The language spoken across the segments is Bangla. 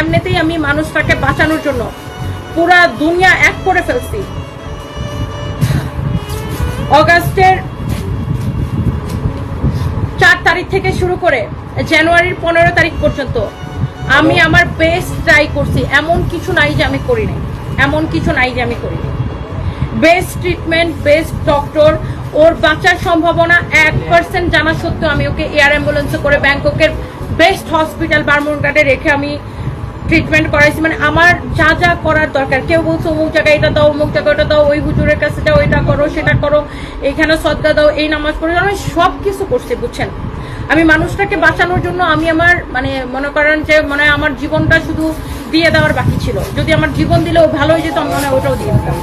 এমনিতেই আমি মানুষটাকে বাঁচানোর জন্য পুরা দুনিয়া এক করে ফেলছি। অগাস্টের চার তারিখ থেকে শুরু করে জানুয়ারির পনেরো তারিখ পর্যন্ত আমি আমার বেস্ট ট্রাই করছি। এমন কিছু নাই যে আমি করি নাই। এমন কিছু নাই যে আমি করি বেস্ট ট্রিটমেন্ট বেস্ট ডক্টর ওর বাঁচার সম্ভাবনা এক পার্সেন্ট জানা সত্ত্বেও আমি ওকে এয়ার অ্যাম্বুলেন্সে করে ব্যাংককের বেস্ট হসপিটাল বারমুনঘাটে রেখে আমি ট্রিটমেন্ট করাইছি মানে আমার যা যা করার দরকার। কেউ বলছে, অমুক জায়গায় এটা দাও, অমুক জায়গায় ওটা দাও, ওই হুজুরের কাছে যাও, এটা করো, সেটা করো এইখানে সদ্গা দাও, এই নামাজ পড়ে। আমি সব কিছু করছি, বুঝছেন? আমি মানুষটাকে বাঁচানোর জন্য আমি আমার মানে মনে করেন যে মানে আমার জীবনটা শুধু দিয়ে দেওয়ার বাকি ছিল। যদি আমার জীবন দিলেও ভালো হয়ে যেত, আমি মনে হয় ওটাও দিয়ে দিতাম।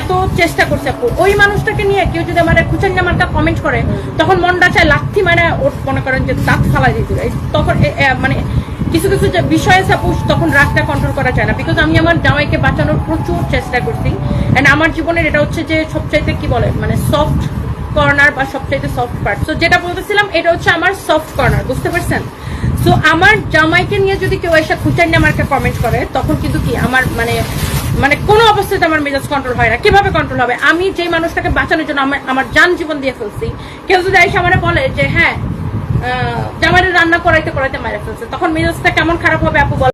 এত চেষ্টা করছে আপু। ওই মানুষটাকে নিয়ে কেউ যদি আমার খুচাঙ্গা মার্কা কমেন্ট করে, তখন মনটা চায় লাথি মানে ওর মনে করেন যে দাঁত ফালাই দিতে তখন মানে কিছু কিছু যে বিষয়ে সাপোজ তখন রাগটা কন্ট্রোল করা যায় না। বিকজ আমি আমার জামাইকে বাঁচানোর প্রচুর চেষ্টা করছি। এন্ড আমার জীবনের এটা হচ্ছে যে সবচাইতে কি বলে মানে সফট কর্নার বা সবচাইতে সফট পার্ট তো যেটা বলতেছিলাম, এটা হচ্ছে আমার সফট কর্নার বুঝতে পারছেন? সো আমার জামাইকে নিয়ে যদি কেউ এসে খুচাঙ্গা মার্কা কমেন্ট করে, তখন কিন্তু কি, আমার মানে মানে কোনো অবস্থাতে আমার মেজাজ কন্ট্রোল হয় না। কীভাবে কন্ট্রোল হবে? আমি যেই মানুষটাকে বাঁচানোর জন্য আমার আমার যান জীবন দিয়ে ফেলছি, কেউ যদি এসে আমার বলে যে হ্যাঁ জামাইয়ের রান্না করাইতে করাইতে মারা ফেলছে। তখন মেজাজটা কেমন খারাপ হবে আপু বল।